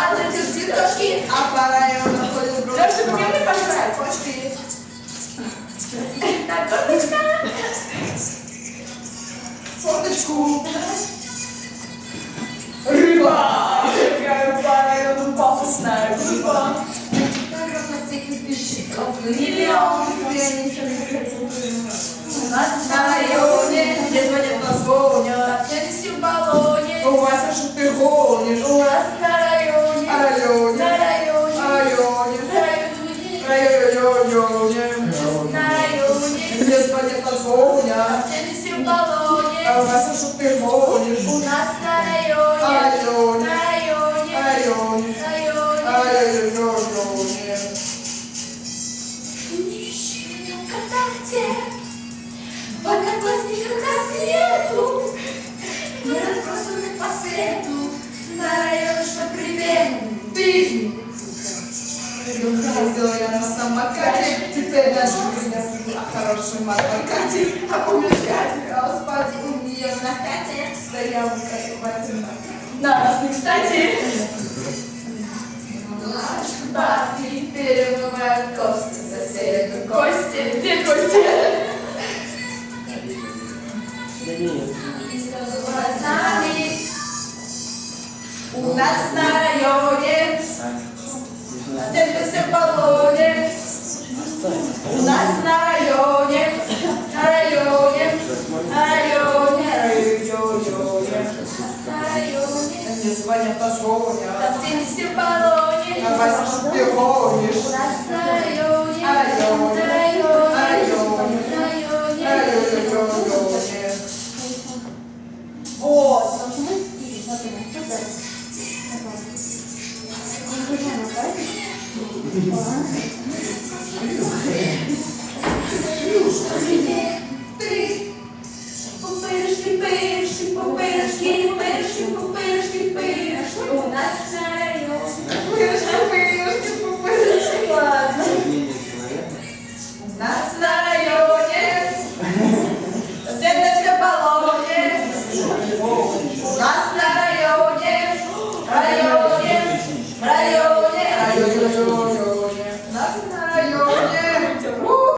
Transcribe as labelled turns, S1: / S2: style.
S1: картошки.
S2: А по району ходит группа.
S1: Дальше покажи, пожрать.
S2: Почти.
S1: Так, картошка.
S2: Фоточку.
S1: Рыба. Какая по району пафосная рыба. Миллион. У нас на районе, где звонят нас гонят, все в баллоне.
S2: У вас что ты гонишь?
S1: У нас на баллоне.
S2: А у что ты гонишь?
S1: У нас на районе,
S2: Районе.
S1: на районе,
S2: Районе.
S1: районе.
S2: Районе.
S1: Ищи ВКонтакте, в одноклассниках нас нету. Мы разбросаны по свету, на район, что привет. Ты
S2: Ездила я на самокате, теперь даже меня о хорошем адвокате. А помнишь, как на
S1: нас не кстати.
S2: Бабки перемывают кости соседу.
S1: Кости, где Кости? У нас на районе, все в баллоне. У нас на районе, на районе, на районе, районе,
S2: не звоня позвоня.
S1: Да ты не степалоне,
S2: а
S1: возьму пивонишь. Районе,
S2: районе,
S1: районе, районе,
S2: районе.
S1: Вот. Thank
S2: you.